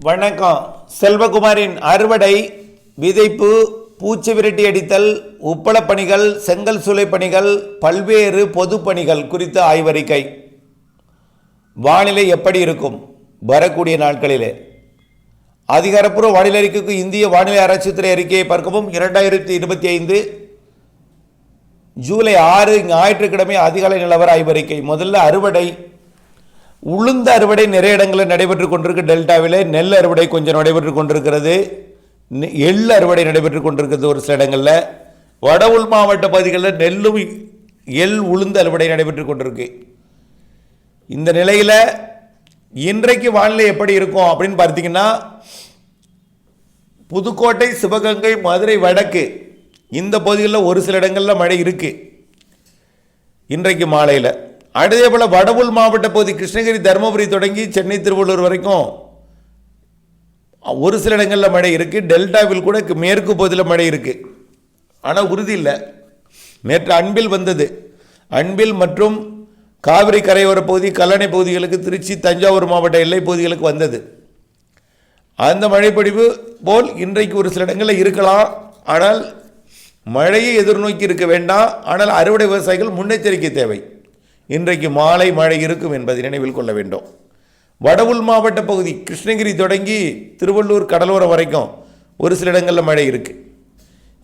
வணக்கம். செல்வகுமாரின் அறுவடை விதைப்பு பூச்சி விரட்டி அடித்தல் உப்பளப் பணிகள் செங்கல் சூளை பணிகள் பல்வேறு பொது பணிகள் குறித்த ஆய்வறிக்கை. வானிலை எப்படி இருக்கும்? வரக்கூடிய நாட்களிலே. அதிகாரப்பூர்வ வானிலை அறிக்கைக்கு இந்திய வானிலை ஆராய்ச்சித்துறை அறிக்கையை பார்க்கவும். இரண்டாயிரத்தி இருபத்தி ஐந்து ஜூலை ஆறு ஞாயிற்றுக்கிழமை அதிகாலை நிலவர ஆய்வறிக்கை. முதல்ல அறுவடை உளுந்த அறுவடை நிறைய இடங்களில் நடைபெற்று கொண்டிருக்கு. டெல்டாவில் நெல் அறுவடை கொஞ்சம் நடைபெற்று கொண்டிருக்கிறது. எள் அறுவடை நடைபெற்று கொண்டிருக்கிறது ஒரு சில இடங்களில். வட உள் மாவட்ட பகுதிகளில் நெல்லும் எள் உளுந்து அறுவடை நடைபெற்று கொண்டிருக்கு. இந்த நிலையில் இன்றைக்கு வானிலை எப்படி இருக்கும் அப்படின்னு பார்த்தீங்கன்னா புதுக்கோட்டை சிவகங்கை மதுரை வடக்கு இந்த பகுதிகளில் ஒரு சில இடங்களில் மழை இருக்குது இன்றைக்கு மாலையில். அதே போல் வடவுள் மாவட்ட பகுதி கிருஷ்ணகிரி தருமபுரி தொடங்கி சென்னை திருவள்ளூர் வரைக்கும் ஒரு சில இடங்களில் மழை இருக்குது டெல்டாவில் கூட மேற்கு பகுதியில் மழை இருக்குது ஆனால் உறுதி இல்லை. நேற்று அன்பில் வந்தது. அன்பில் மற்றும் காவிரி கரையோர பகுதி கல்லணை பகுதிகளுக்கு திருச்சி தஞ்சாவூர் மாவட்ட எல்லை பகுதிகளுக்கு வந்தது. அந்த மழைப்பொழிவு போல் இன்றைக்கு ஒரு சில இடங்களில் இருக்கலாம். ஆனால் மழையை எதிர்நோக்கி இருக்க வேண்டாம். ஆனால் அறுவடை விவசாயிகள் முன்னெச்சரிக்கை தேவை. இன்றைக்கு மாலை மழை இருக்கும் என்பதை நினைவில் கொள்ள வேண்டும். வடவுள் மாவட்ட பகுதி கிருஷ்ணகிரி தொடங்கி திருவள்ளூர் கடலோரம் வரைக்கும் ஒரு சில இடங்களில் மழை இருக்குது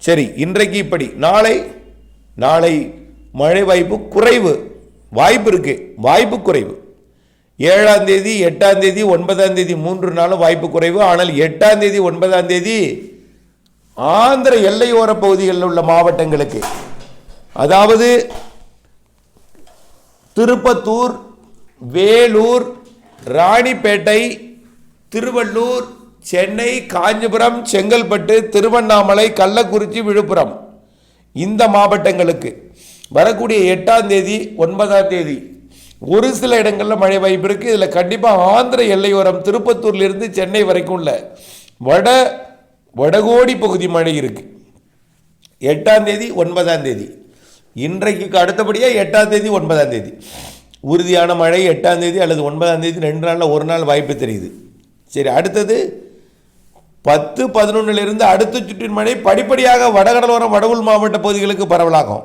சரி இன்றைக்கு இப்படி. நாளை நாளை மழை வாய்ப்பு குறைவு. வாய்ப்பு இருக்குது வாய்ப்பு குறைவு. ஏழாம் தேதி எட்டாம் தேதி ஒன்பதாம் தேதி மூன்று நாளும் வாய்ப்பு குறைவு. ஆனால் எட்டாம் தேதி ஒன்பதாம் தேதி ஆந்திர எல்லையோர பகுதிகளில் உள்ள மாவட்டங்களுக்கு அதாவது திருப்பத்தூர் வேலூர் ராணிப்பேட்டை திருவள்ளூர் சென்னை காஞ்சிபுரம் செங்கல்பட்டு திருவண்ணாமலை கள்ளக்குறிச்சி விழுப்புரம். இந்த மாவட்டங்களுக்கு வரக்கூடிய எட்டாம் தேதி ஒன்பதாம் தேதி ஒரு சில இடங்களில் மழை வாய்ப்பு இருக்குது இதில் கண்டிப்பாக ஆந்திர எல்லையோரம் திருப்பத்தூர்லேருந்து சென்னை வரைக்கும் உள்ள வட வடகோடி பகுதி மழை இருக்குது எட்டாம் தேதி ஒன்பதாம் தேதி. இன்றைக்கு அடுத்தபடியாக எட்டாம் தேதி ஒன்பதாம் தேதி. உறுதியான மழை எட்டாம் தேதி அல்லது ஒன்பதாம் தேதி ரெண்டு நாளில் ஒரு நாள் வாய்ப்பு தெரியுது. சரி அடுத்தது பத்து பதினொன்றிலிருந்து அடுத்த சுற்றின் மழை படிப்படியாக வடகடலோரம் வடவுள் மாவட்ட பகுதிகளுக்கு பரவலாகும்.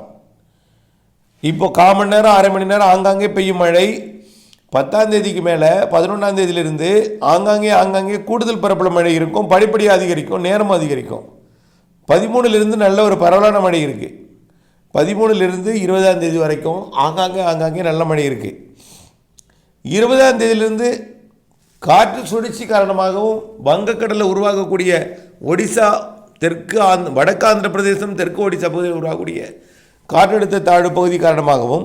இப்போ கால் மணி நேரம் அரை மணி நேரம் ஆங்காங்கே பெய்யும் மழை. பத்தாம் தேதிக்கு மேலே பதினொன்றாம் தேதியிலிருந்து ஆங்காங்கே ஆங்காங்கே கூடுதல் பரப்பளவு மழை இருக்கும். படிப்படியாக அதிகரிக்கும் நேரம் அதிகரிக்கும். பதிமூணுலேருந்து நல்ல ஒரு பரவலான மழை இருக்குது பதிமூணுலேருந்து இருபதாம் தேதி வரைக்கும் ஆங்காங்கே ஆங்காங்கே நல்ல மழை இருக்குது இருபதாம் தேதியிலிருந்து காற்று சுழற்சி காரணமாகவும் வங்கக்கடலில் உருவாகக்கூடிய ஒடிசா தெற்கு ஆந்த் வடக்கு ஆந்திர பிரதேசம் தெற்கு ஒடிசா பகுதியில் உருவாகக்கூடிய காற்றழுத்த தாழ்வு பகுதி காரணமாகவும்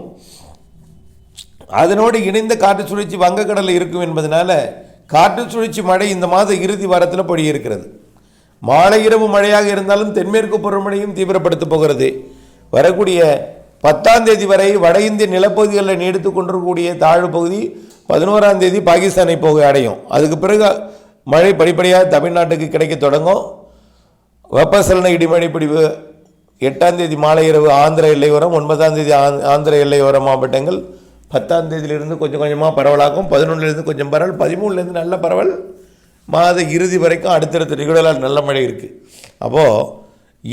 அதனோடு இணைந்த காற்று சுழற்சி வங்கக்கடலில் இருக்கும் என்பதனால காற்று சுழற்சி மழை இந்த மாத இறுதி வாரத்தில் பொழிய இருக்கிறது மாலை இரவு மழையாக இருந்தாலும் தென்மேற்கு பருவமழையும் தீவிரப்படுத்தப் போகிறது. வரக்கூடிய பத்தாம் தேதி வரை வட இந்திய நிலப்பகுதிகளில் நீடித்து கொண்டிருக்கக்கூடிய தாழ்வு பகுதி பதினோராம் தேதி பாகிஸ்தானை போக அடையும். அதுக்கு பிறகு மழை படிப்படியாக தமிழ்நாட்டுக்கு கிடைக்க தொடங்கும். வெப்பசலன இடிமழை பிடிவு எட்டாம் தேதி மாலை இரவு ஆந்திர எல்லையோரம் ஒன்பதாம் தேதி ஆந்- ஆந்திர எல்லையோர மாவட்டங்கள் பத்தாம் தேதியிலிருந்து கொஞ்சம் கொஞ்சமாக பரவலாகும். பதினொன்றுலேருந்து கொஞ்சம் பரவல் பதிமூணுலேருந்து நல்ல பரவல். மாத இறுதி வரைக்கும் அடுத்தடுத்த நிகழ்வுகளால் நல்ல மழை இருக்குது அப்போது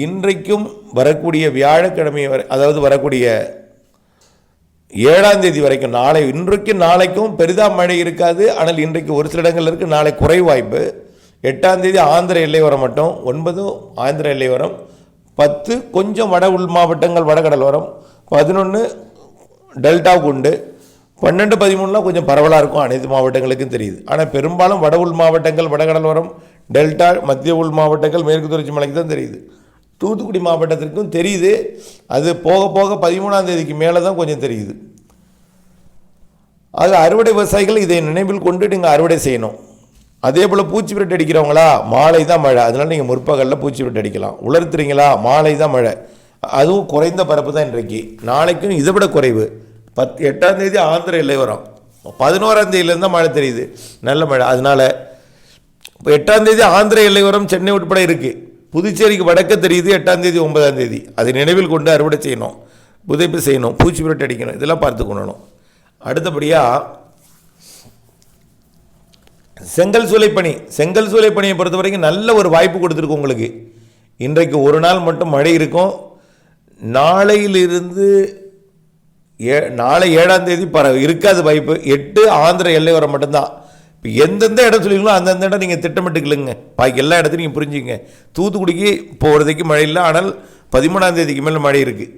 இன்றைக்கும் வரக்கூடிய வியாழக்கிழமை வரை அதாவது வரக்கூடிய ஏழாம் தேதி வரைக்கும் நாளை இன்றைக்கும் நாளைக்கும் பெரிதாக மழை இருக்காது. ஆனால் இன்றைக்கு ஒரு சில இடங்கள் இருக்குது நாளை குறைவாய்ப்பு. எட்டாம் தேதி ஆந்திர எல்லையோரம் மட்டும் ஒன்பதும் ஆந்திர எல்லையோரம் பத்து கொஞ்சம் வட உள் மாவட்டங்கள் வடகடலோரம் பதினொன்று டெல்டாவுக்கு உண்டு. பன்னெண்டு பதிமூணுலாம் கொஞ்சம் பரவலாக இருக்கும். அனைத்து மாவட்டங்களுக்கும் தெரியுது. ஆனால் பெரும்பாலும் வட உள் மாவட்டங்கள் வடகடலோரம் டெல்டா மத்திய உள் மாவட்டங்கள் மேற்கு தொடர்ச்சி மலைக்கு தான் தெரியுது. தூத்துக்குடி மாவட்டத்திற்கும் தெரியுது. அது போக போக பதிமூணாம் தேதிக்கு மேலே தான் கொஞ்சம் தெரியுது. அது அறுவடை விவசாயிகள் இதை நினைவில் கொண்டு நீங்கள் அறுவடை செய்யணும். அதே போல் பூச்சி விரட்டு அடிக்கிறவங்களா மாலை தான் மழை. அதனால் நீங்கள் முற்பகலில் பூச்சி விரட்டு அடிக்கலாம். உலர்த்துறீங்களா மாலை தான் மழை. அதுவும் குறைந்த பரப்பு தான் இன்றைக்கு. நாளைக்கும் இதை விட குறைவு. பத் எட்டாம் தேதி ஆந்திர எல்லை வரும் பதினோராம் தேதியிலேருந்து தான் மழை தெரியுது. நல்ல மழை. அதனால் இப்போ எட்டாம் தேதி ஆந்திர எல்லையோரம் சென்னை உட்பட இருக்குது புதுச்சேரிக்கு வடக்க தெரியுது எட்டாம் தேதி ஒன்பதாம் தேதி. அதை நினைவில் கொண்டு அறுவடை செய்யணும். புதைப்பு செய்யணும். பூச்சி புரட்டு அடிக்கணும். இதெல்லாம் பார்த்து கொள்ளணும். அடுத்தபடியாக செங்கல் சூளைப்பணி செங்கல் சூளைப்பணியை பொறுத்த வரைக்கும் நல்ல ஒரு வாய்ப்பு கொடுத்துருக்கு உங்களுக்கு. இன்றைக்கு ஒரு நாள் மட்டும் மழை இருக்கும். நாளையிலிருந்து ஏ நாளை ஏழாம் தேதி பர இருக்காது வாய்ப்பு. எட்டு ஆந்திர எல்லை வர மட்டும்தான். இப்போ எந்தெந்த இடம் சொல்லிங்களோ அந்தந்த இடம் நீங்கள் திட்டமிட்டுக்கலுங்க பாக்கி எல்லா இடத்தையும் நீங்கள் புரிஞ்சுங்க தூத்துக்குடிக்கு போகிறதுக்கு மழை இல்லை ஆனால் பதிமூணாம் தேதிக்கு மேலே மழை இருக்குது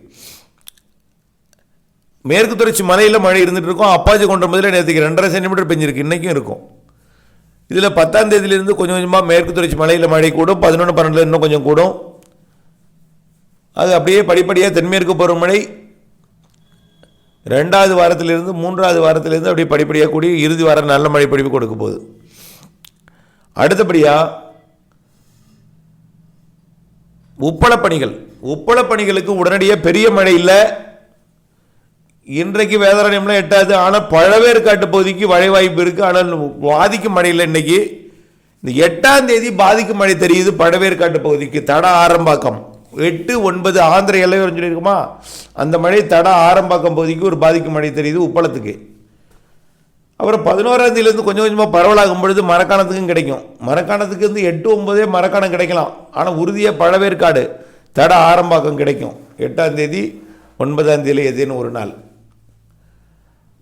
மேற்கு தொடர்ச்சி மலையில் மழை இருந்துகிட்டு இருக்கும் அப்பாச்சி கொண்ட முதல்ல நேற்றுக்கு ரெண்டரை சென்டிமீட்டர் பெஞ்சிருக்கு. இன்றைக்கும் இருக்கும். இதில் பத்தாம் தேதியிலேருந்து கொஞ்சம் கொஞ்சமாக மேற்கு தொடர்ச்சி மலையில் மழை கூடும். பதினொன்று பன்னெண்டில் இன்னும் கொஞ்சம் கூடும். அது அப்படியே படிப்படியாக தென்மேற்கு பருவமழை ரெண்டாவது வாரத்திலிருந்து மூன்றாவது வாரத்திலிருந்து அப்படியே படிப்படியாக கூடி இறுதி வாரம் நல்ல மழை படிப்பு கொடுக்க போகுது. அடுத்தபடியாக உப்பள பணிகள். உப்பள பணிகளுக்கு உடனடியாக பெரிய மழை இல்லை. இன்றைக்கு வேதாரண்யம்லாம் எட்டாது. ஆனால் பழவேற்காட்டு பகுதிக்கு மழை வாய்ப்பு இருக்குது ஆனால் பாதிக்கும் மழை இல்லை இன்னைக்கு. இந்த எட்டாம் தேதி பாதிக்கும் மழை தெரியுது பழவேற்காட்டு பகுதிக்கு. தட ஆரம்பாக்கம். எட்டு ஒன்பது ஆந்திர எல்லையோரம் சொல்லியிருக்குமா? அந்த மழை தட ஆரம்பாக்கம் பகுதிக்கு ஒரு பாதிக்கும் மழை தெரியுது உப்பளத்துக்கு. அப்புறம் பதினோராம் தேதியிலேருந்து கொஞ்சம் கொஞ்சமாக பரவலாகும் பொழுது மரக்காணத்துக்கும் கிடைக்கும். மரக்காணத்துக்கு வந்து எட்டு ஒன்பதே மரக்காணம் கிடைக்கலாம். ஆனால் உறுதியாக பழவேற்காடு தட ஆரம்பாக்கம் கிடைக்கும். எட்டாம் தேதி ஒன்பதாம் தேதி எதுன்னு ஒரு நாள்.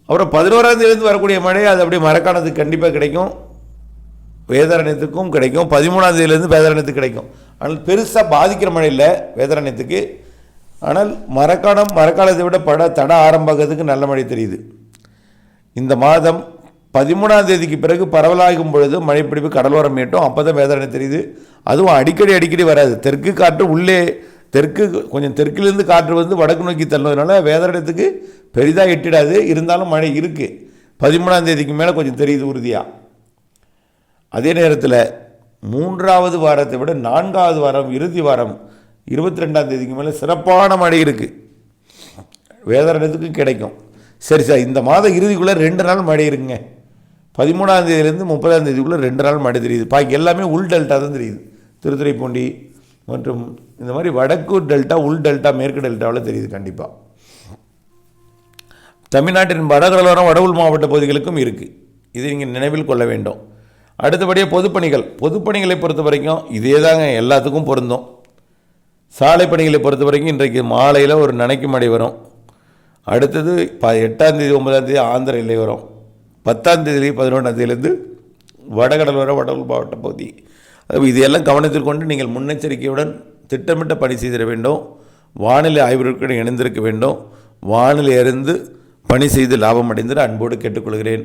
அப்புறம் பதினோராம் தேதியிலேருந்து வரக்கூடிய மழை அது அப்படியே மரக்காணத்துக்கு கண்டிப்பாக கிடைக்கும். வேதாரண்யத்துக்கும் கிடைக்கும். பதிமூணாம் தேதியிலேருந்து வேதாரண்யத்துக்கு கிடைக்கும். ஆனால் பெருசாக பாதிக்கிற மழை இல்லை வேதாரண்யத்துக்கு. ஆனால் மரக்காலம் மரக்காலத்தை விட பட தட ஆரம்பத்துக்கு நல்ல மழை தெரியுது. இந்த மாதம் பதிமூணாம் தேதிக்கு பிறகு பரவலாகும் பொழுது மழைப்பிடிப்பு கடலோரம் மீட்டும். அப்போ தான் வேதாரண்யம் தெரியுது. அதுவும் அடிக்கடி அடிக்கடி வராது. தெற்கு காற்று உள்ளே தெற்கு கொஞ்சம் தெற்கிலிருந்து காற்று வந்து வடக்கு நோக்கி தள்ளுவதனால வேதாரணத்துக்கு பெரிதாக எட்டிடாது. இருந்தாலும் மழை இருக்குது பதிமூணாம் தேதிக்கு மேலே கொஞ்சம் தெரியுது உறுதியாக அதே நேரத்தில் மூன்றாவது வாரத்தை விட நான்காவது வாரம் இறுதி வாரம் இருபத்தி ரெண்டாம் தேதிக்கு மேலே சிறப்பான மழை இருக்குது வேதாரணத்துக்கு கிடைக்கும். சரி சார் இந்த மாத இறுதிக்குள்ளே ரெண்டு நாள் மழை இருக்குங்க. பதிமூணாம் தேதியிலேருந்து முப்பதாம் தேதிக்குள்ளே ரெண்டு நாள் மழை தெரியுது. பாக்கி எல்லாமே உள் டெல்டா தான் தெரியுது. திருத்துறைப்பூண்டி மற்றும் இந்த மாதிரி வடக்கு டெல்டா உள் டெல்டா மேற்கு டெல்டாவில் தெரியுது கண்டிப்பாக தமிழ்நாட்டின் வடகடலோரம் வடவுள் மாவட்ட பகுதிகளுக்கும் இருக்குது இது நீங்கள் நினைவில் கொள்ள வேண்டும். அடுத்தபடியாக பொதுப்பணிகள். பொதுப்பணிகளை பொறுத்த வரைக்கும் இதே தாங்க எல்லாத்துக்கும் பொருந்தும். சாலை பணிகளை பொறுத்த வரைக்கும் இன்றைக்கு மாலையில் ஒரு நனைக்கும் மழை வரும். அடுத்தது ப எட்டாந்தேதி ஒன்பதாந்தேதி ஒன்பதாம் தேதி ஆந்திர எல்லை வரும். பத்தாந்தேதி பதினொன்றாந்தேதியிலேருந்து வடகடல் வர வடகல் மாவட்ட பகுதி. அது இதையெல்லாம் கவனத்தில் கொண்டு நீங்கள் முன்னெச்சரிக்கையுடன் திட்டமிட்ட பணி செய்திட வேண்டும். வானிலை ஆய்வுகளுடன் இணைந்திருக்க வேண்டும். வானிலை அறிந்து பணி செய்து லாபம் அடைந்திட அன்போடு கேட்டுக்கொள்கிறேன்.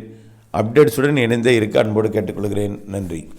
அப்டேட்ஸுடன் இணைந்தே இருக்க அன்போடு கேட்டுக்கொள்கிறேன். நன்றி.